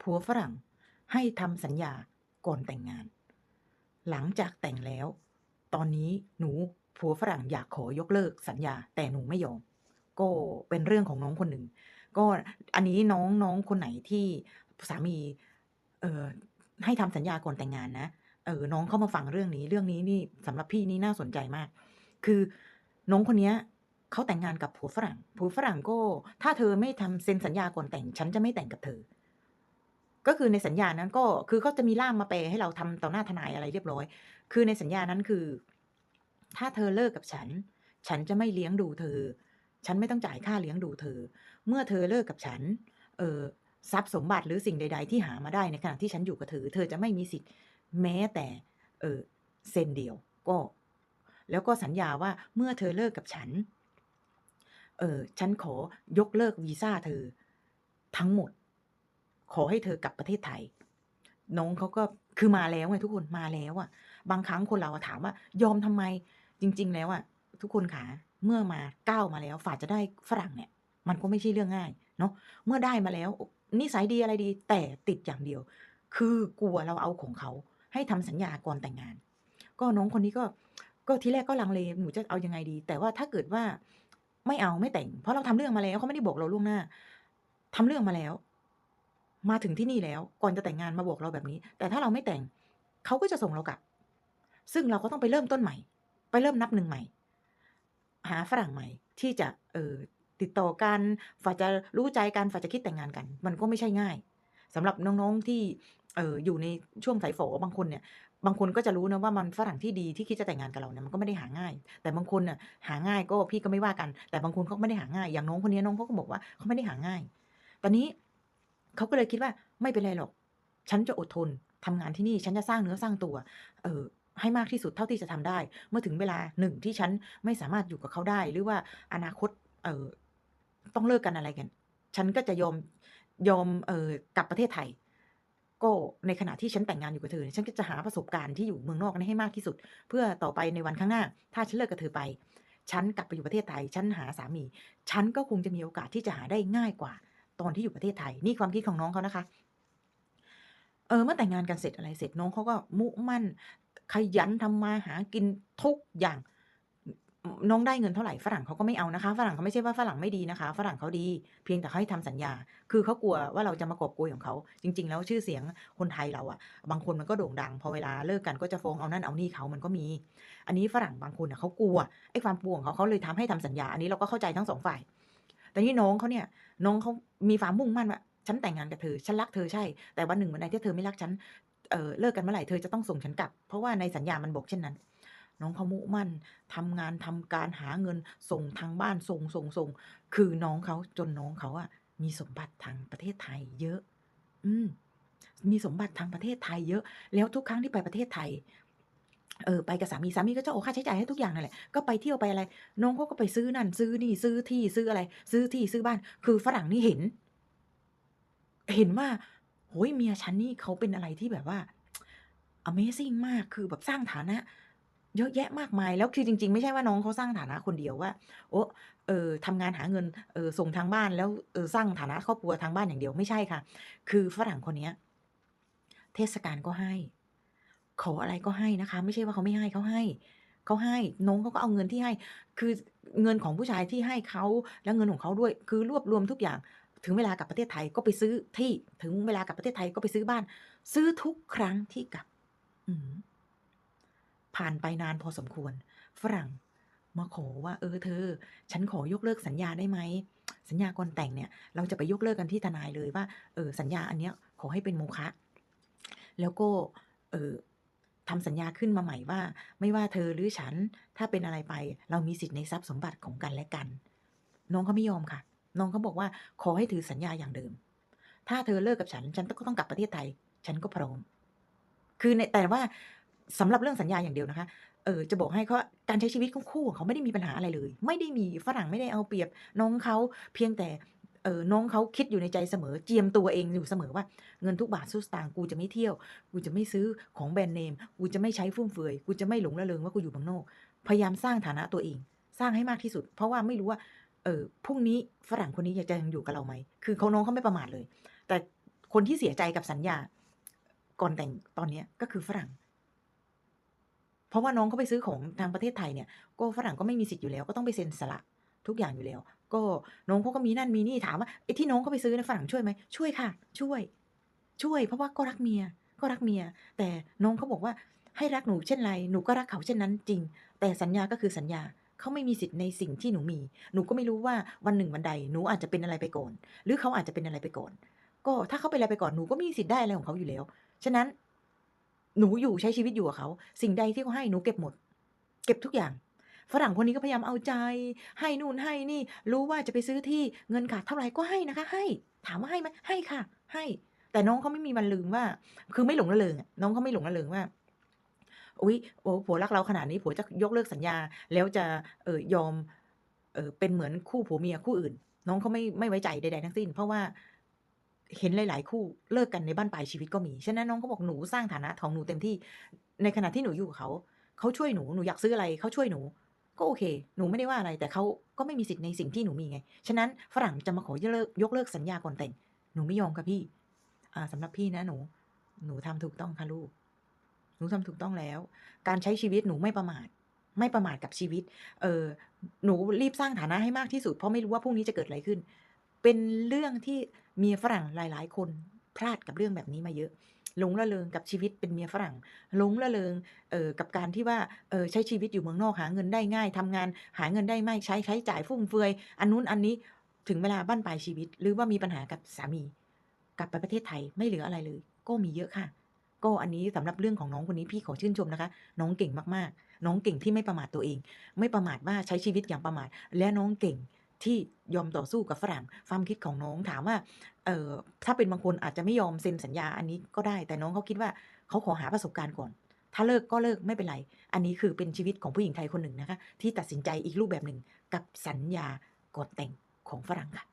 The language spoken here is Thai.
ผัวฝรั่งให้ทำสัญญาก่อนแต่งงาน หลังจากแต่งแล้ว ตอนนี้หนูผัวฝรั่งอยากขอยกเลิกสัญญา แต่หนูไม่ยอม ก็เป็นเรื่องของน้องคนหนึ่ง ก็อันนี้น้องน้องคนไหนที่สามีเอ่อให้ทำสัญญาก่อนแต่งงานนะ เออ น้องเข้ามาฟังเรื่องนี้ เรื่องนี้นี่สำหรับพี่นี่น่าสนใจมาก คือน้องคนเนี้ยเขาแต่งงานกับผัวฝรั่ง ผัวฝรั่งก็ ถ้าเธอไม่ทำเซ็นสัญญาก่อนแต่ง ฉันจะไม่แต่งกับเธอ ก็คือในสัญญานั้นก็คือเขาจะมีล่ามมาแปลให้เราทำต่อหน้าทนายอะไรเรียบร้อย คือในสัญญานั้นคือ ถ้าเธอเลิกกับฉัน ฉันจะไม่เลี้ยงดูเธอ ฉันไม่ต้องจ่ายค่าเลี้ยงดูเธอ เมื่อเธอเลิกกับฉัน เออทรัพย์สมบัติหรือสิ่งใด ๆ ที่หามาได้ในขณะที่ฉันอยู่กับเธอ เธอจะไม่มีสิทธิ์แม้แต่ เออเซนเดียวก็ แล้วก็สัญญาว่าเมื่อเธอเลิกกับฉัน เออฉันขอยกเลิกวีซ่าเธอ ทั้งหมด ขอให้เธอกลับประเทศไทย น้องเขาก็คือมาแล้วไงทุกคนมาแล้วอะบางครั้งคนเราถามว่ายอมทำไมจริง ๆ แล้วอะทุกคนขาเมื่อมาก้าวมาแล้วฝ่าจะได้ฝรั่งเนี่ย มันก็ไม่ใช่เรื่องง่ายเนาะเมื่อได้มาแล้วนิสัยดีอะไรดี แต่ติดอย่างเดียว คือกลัวเราเอาของเขา ให้ทำสัญญาก่อนแต่งงาน ก็น้องคนนี้ก็ก็ทีแรกก็ลังเลหนูจะเอายังไงดี แต่ว่าถ้าเกิดว่าไม่เอาไม่แต่ง เพราะเราทำเรื่องมาแล้วเขาไม่ได้บอกเราล่วงหน้าทำเรื่องมาแล้ว มาถึงที่นี่แล้ว ก่อนจะแต่งงานมาบอกเราแบบนี้ แต่ถ้าเราไม่แต่ง เขาก็จะส่งเรากลับ ซึ่งเราก็ต้องไปเริ่มต้นใหม่ ไปเริ่มนับหนึ่งใหม่ หาฝรั่งใหม่ที่จะเออติดต่อกันฝ่าจะรู้ใจกันฝ่าจะคิดแต่งงานกัน มันก็ไม่ใช่ง่ายสำหรับน้องๆที่เอออยู่ในช่วงสายฝอบางคนเนี่ย บางคนก็จะรู้นะว่ามันฝรั่งที่ดีที่คิดจะแต่งงานกับเราเนี่ยมันก็ไม่ได้หาง่าย แต่บางคนน่ะหาง่ายก็พี่ก็ไม่ว่ากัน แต่บางคนเขาไม่ได้หาง่าย อย่างน้องคนนี้น้องเขาก็บอกว่าเขาไม่ได้หาง่าย ตอนนี้ เขาก็เลยคิดว่าไม่เป็นไรหรอก ฉันจะอดทนทำงานที่นี่ฉันจะสร้างเนื้อสร้างตัว เออให้มากที่สุดเท่าที่จะทำได้ เมื่อถึงเวลาหนึ่งที่ฉันไม่สามารถอยู่กับเขาได้ หรือว่าอนาคต เออต้องเลิกกันอะไรกัน ฉันก็จะยอมยอมเออกลับประเทศไทย ก็ในขณะที่ฉันแต่งงานอยู่กับเธอ ฉันก็จะหาประสบการณ์ที่อยู่เมืองนอกนี้ให้มากที่สุด เพื่อต่อไปในวันข้างหน้า ถ้าฉันเลิกกับเธอไป ฉันกลับไปอยู่ประเทศไทย ฉันหาสามี ฉันก็คงจะมีโอกาสที่จะหาได้ง่ายกว่า ตอนที่อยู่ประเทศไทย นี่ความคิดของน้องเขานะคะ เออเมื่อแต่งงานกันเสร็จอะไรเสร็จน้องเขาก็มุ่มั่น ขยันทำมาหากินทุกอย่าง น้องได้เงินเท่าไหร่ฝรั่งเขาก็ไม่เอานะคะ ฝรั่งเขาไม่ใช่ว่าฝรั่งไม่ดีนะคะ ฝรั่งเขาดี เพียงแต่เขาให้ทำสัญญา คือเขากลัวว่าเราจะมากอบโกยของเขา จริง ๆ แล้วชื่อเสียงคนไทยเราอะบางคนมันก็โด่งดัง พอเวลาเลิกกันก็จะฟ้องเอานั่นเอานี่เขามันก็มี อันนี้ฝรั่งบางคนอะเขากลัวไอ้ความกลัวของเขาเขาเลยทำให้ทำสัญญา อันนี้เราก็เข้าใจทั้งสองฝ่าย แต่นี่น้องเขาเนี่ยน้องเขามีความมุ่งมั่นว่าฉันแต่งงานกับเธอ ฉันรักเธอใช่ แต่วันหนึ่งวันใดที่เธอไม่รักฉันเออเลิกกันเมื่อไหร่เธอจะต้องส่งฉันกลับ เพราะว่าในสัญญามันบอกเช่นนั้น น้องเขามุ่งมั่นทำงานทำการหาเงินส่งทางบ้านส่งส่งส่งคือน้องเขาจนน้องเขาอะมีสมบัติทางประเทศไทย เยอะ อืมมีสมบัติทางประเทศไทยเยอะ แล้วทุกครั้งที่ไปประเทศไทย เออไปกับสามีสามีก็จะโอค่าใช้จ่ายให้ทุกอย่างนั่นแหละก็ไปเที่ยวไปอะไร น้องเขาก็ไปซื้อนั่น ซื้อนี่ซื้อที่ซื้ออะไร ซื้อที่ซื้อบ้าน คือฝรั่งนี่เห็น เห็นว่าโอ้ยเมียฉันนี่เขาเป็นอะไรที่แบบว่า Amazing มากคือแบบสร้างฐานะ เยอะแยะมากมายแล้วคือจริง ๆ ไม่ใช่ว่าน้องเขาสร้างฐานะคนเดียวว่า โอ้เออทำงานหาเงินเออส่งทางบ้านแล้วเออสร้างฐานะครอบครัวทางบ้านอย่างเดียวไม่ใช่ค่ะ คือฝรั่งคนเนี้ย เทศกาลก็ให้ ขออะไรก็ให้นะคะ ไม่ใช่ว่าเขาไม่ให้เขาให้เขาให้น้องเขาก็เอาเงินที่ให้ คือเงินของผู้ชายที่ให้เขาแล้วเงินของเขาด้วย คือรวบรวมทุกอย่าง ถึงเวลากลับประเทศไทยก็ไปซื้อที่ถึงเวลากลับประเทศไทยก็ไปซื้อบ้าน ซื้อทุกครั้งที่กลับผ่านไปนานพอสมควร ฝรั่งมาขอว่า เออเธอ ฉันขอยกเลิกสัญญาได้ไหมสัญญาก่อนแต่งเนี่ย เราจะไปยกเลิกกันที่ทนายเลยว่า เออสัญญาอันเนี้ยขอให้เป็นโมฆะแล้วก็ เออ ทำสัญญาขึ้นมาใหม่ว่า ไม่ว่าเธอหรือฉันถ้าเป็นอะไรไป เรามีสิทธิ์ในทรัพย์สมบัติของกันและกัน น้องเขาไม่ยอมค่ะ น้องเขาบอกว่าขอให้ถือสัญญาอย่างเดิม ถ้าเธอเลิกกับฉัน ฉันก็ต้องกลับประเทศไทย ฉันก็พร้อม คือในแต่ว่าสำหรับเรื่องสัญญาอย่างเดียวนะคะ เออจะบอกให้เขาการใช้ชีวิตของคู่ของเขาไม่ได้มีปัญหาอะไรเลย ไม่ได้มีฝรั่งไม่ได้เอาเปรียบน้องเขาเพียงแต่ เออน้องเขาคิดอยู่ในใจเสมอ เจียมตัวเองอยู่เสมอว่าเงินทุกบาททุกสตางค์กูจะไม่เที่ยว กูจะไม่ซื้อของแบรนด์เนม กูจะไม่ใช้ฟุ่มเฟือยกูจะไม่หลงระเริงว่ากูอยู่เมืองนอก พยายามสร้างฐานะตัวเอง สร้างให้มากที่สุด เพราะว่าไม่รู้ว่าเออพรุ่งนี้ฝรั่งคนนี้อยากจะยังอยู่กับเราไหมคือเขาน้องเขาไม่ประมาทเลย แต่คนที่เสียใจกับสัญญา ก่อนแต่งตอนเนี้ยก็คือฝรั่ง เพราะว่าน้องเขาไปซื้อของทางประเทศไทยเนี่ย ก็ฝรั่งก็ไม่มีสิทธิ์อยู่แล้ว ก็ต้องไปเซ็นสละทุกอย่างอยู่แล้ว ก็น้องเขาก็มีนั่นมีนี่ถามว่าไอ้ที่น้องเขาไปซื้อในฝรั่งช่วยไหมช่วยค่ะ ช่วย ช่วย เพราะว่าก็รักเมีย ก็รักเมีย แต่น้องเขาบอกว่าให้รักหนูเช่นไรหนูก็รักเขาเช่นนั้นจริง แต่สัญญาก็คือสัญญาเขาไม่มีสิทธิ์ในสิ่งที่หนูมี หนูก็ไม่รู้ว่าวันหนึ่งวันใดหนูอาจจะเป็นอะไรไปก่อน หรือเขาอาจจะเป็นอะไรไปก่อน ก็ถ้าเขาเป็นอะไรไปก่อนหนูก็มีสิทธิ์ได้อะไรของเขาอยู่แล้ว ฉะนั้น หนูอยู่ใช้ชีวิตอยู่กับเขา สิ่งใดที่เขาให้หนูเก็บหมด เก็บทุกอย่าง ฝรั่งคนนี้ก็พยายามเอาใจ ให้นู่นให้นี่ รู้ว่าจะไปซื้อที่เงินขาดเท่าไหร่ก็ให้นะคะ ให้ ถามว่าให้ไหมให้ค่ะ ให้ แต่น้องเขาไม่มีวันลืมว่า คือไม่หลงระเริงน้องเขาไม่หลงระเริงว่าอุ๊ยโอ้ผัวรักเราขนาดนี้ผัวจะยกเลิกสัญญา แล้วจะเอ่อยอมเออเป็นเหมือนคู่ผัวเมียคู่อื่น น้องเขาไม่ไม่ไว้ใจใดๆทั้งสิ้น เพราะว่าเห็นหลาย ๆ คู่เลิกกันในบ้านปลายชีวิตก็มี ฉะนั้นน้องก็บอกหนูสร้างฐานะของหนูเต็มที่ ในขณะที่หนูอยู่กับเขา เขาช่วยหนู หนูอยากซื้ออะไร เขาช่วยหนู ก็โอเค หนูไม่ได้ว่าอะไร แต่เขาก็ไม่มีสิทธิ์ในสิ่งที่หนูมีไง ฉะนั้นฝรั่งจะมาขอยกเลิกยกเลิกสัญญาก่อนแต่ง หนูไม่ยอมค่ะพี่ อ่าสำหรับพี่นะหนู หนูทำถูกต้องค่ะลูก หนูทำถูกต้องแล้ว การใช้ชีวิตหนูไม่ประมาท ไม่ประมาทกับชีวิต เออหนูรีบสร้างฐานะให้มากที่สุด เพราะไม่รู้ว่าพรุ่งนี้จะเกิดอะไรขึ้น เป็นเรื่องที่เมียฝรั่งหลาย ๆ คนพลาดกับเรื่องแบบนี้มาเยอะ หลงระเริงกับชีวิตเป็นเมียฝรั่งหลงระเริงเอ่อกับการที่ว่าเออใช้ชีวิตอยู่เมืองนอกหาเงินได้ง่ายทำงานหาเงินได้ไม่ใช้ใช้จ่ายฟุ่มเฟือยอันนู้นอันนี้ถึงเวลาบั้นปลายชีวิต หรือว่ามีปัญหากับสามี กลับไปประเทศไทยไม่เหลืออะไรเลย ก็มีเยอะค่ะ ก็อันนี้สำหรับเรื่องของน้องคนนี้พี่ขอชื่นชมนะคะ น้องเก่งมากๆ น้องเก่งที่ไม่ประมาทตัวเอง ไม่ประมาทว่าใช้ชีวิตอย่างประมาทและน้องเก่ง ที่ยอมต่อสู้กับฝรั่งความคิดของน้องถามว่าเออถ้าเป็นบางคนอาจจะไม่ยอมเซ็นสัญญาอันนี้ก็ได้ แต่น้องเขาคิดว่าเขาขอหาประสบการณ์ก่อน ถ้าเลิกก็เลิกไม่เป็นไร อันนี้คือเป็นชีวิตของผู้หญิงไทยคนหนึ่งนะคะ ที่ตัดสินใจอีกรูปแบบหนึ่งกับสัญญาก่อนแต่งของฝรั่งค่ะ